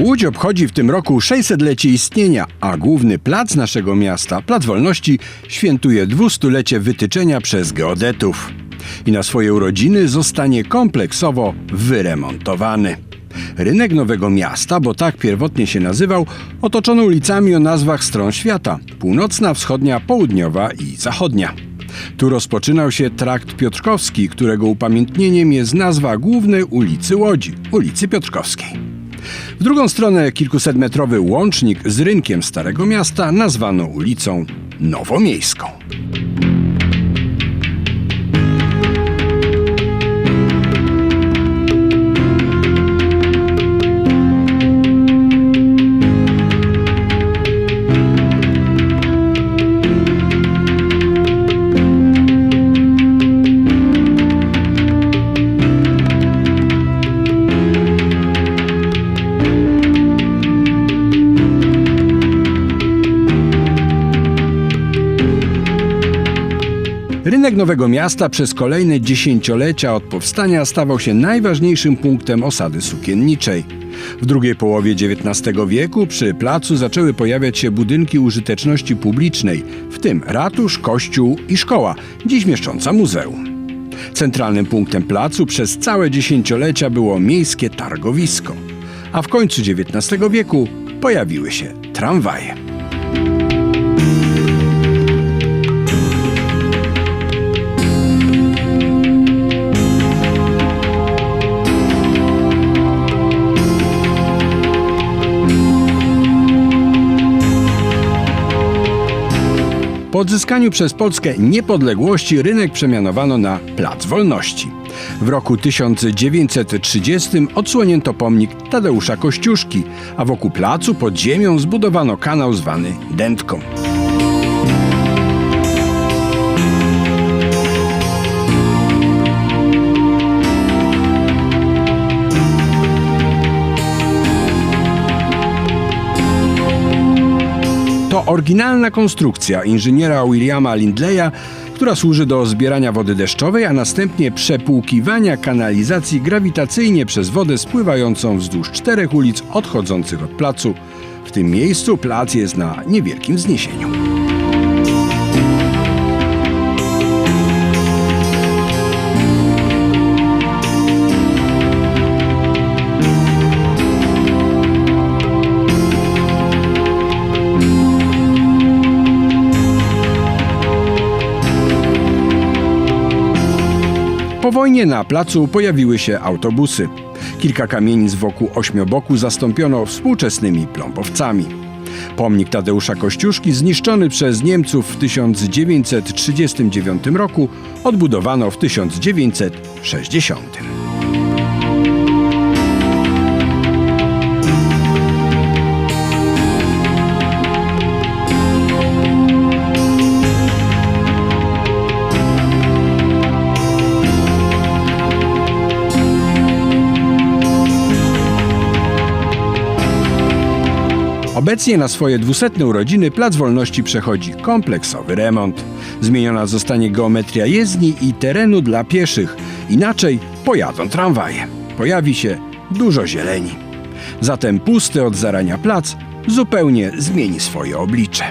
Łódź obchodzi w tym roku 600-lecie istnienia, a główny plac naszego miasta, Plac Wolności, świętuje dwustulecie wytyczenia przez geodetów. I na swoje urodziny zostanie kompleksowo wyremontowany. Rynek Nowego Miasta, bo tak pierwotnie się nazywał, otoczono ulicami o nazwach stron świata: północna, wschodnia, południowa i zachodnia. Tu rozpoczynał się trakt Piotrkowski, którego upamiętnieniem jest nazwa głównej ulicy Łodzi, ulicy Piotrkowskiej. W drugą stronę kilkusetmetrowy łącznik z rynkiem Starego Miasta nazwano ulicą Nowomiejską. Rynek Nowego Miasta przez kolejne dziesięciolecia od powstania stawał się najważniejszym punktem osady sukienniczej. W drugiej połowie XIX wieku przy placu zaczęły pojawiać się budynki użyteczności publicznej, w tym ratusz, kościół i szkoła, dziś mieszcząca muzeum. Centralnym punktem placu przez całe dziesięciolecia było miejskie targowisko, a w końcu XIX wieku pojawiły się tramwaje. Po odzyskaniu przez Polskę niepodległości rynek przemianowano na Plac Wolności. W roku 1930 odsłonięto pomnik Tadeusza Kościuszki, a wokół placu pod ziemią zbudowano kanał zwany Dętką. To oryginalna konstrukcja inżyniera Williama Lindleya, która służy do zbierania wody deszczowej, a następnie przepłukiwania kanalizacji grawitacyjnie przez wodę spływającą wzdłuż czterech ulic odchodzących od placu. W tym miejscu plac jest na niewielkim wzniesieniu. Po wojnie na placu pojawiły się autobusy. Kilka kamienic wokół ośmioboku zastąpiono współczesnymi plombowcami. Pomnik Tadeusza Kościuszki, zniszczony przez Niemców w 1939 roku, odbudowano w 1960. Obecnie na swoje dwusetne urodziny Plac Wolności przechodzi kompleksowy remont. Zmieniona zostanie geometria jezdni i terenu dla pieszych. Inaczej pojadą tramwaje. Pojawi się dużo zieleni. Zatem pusty od zarania plac zupełnie zmieni swoje oblicze.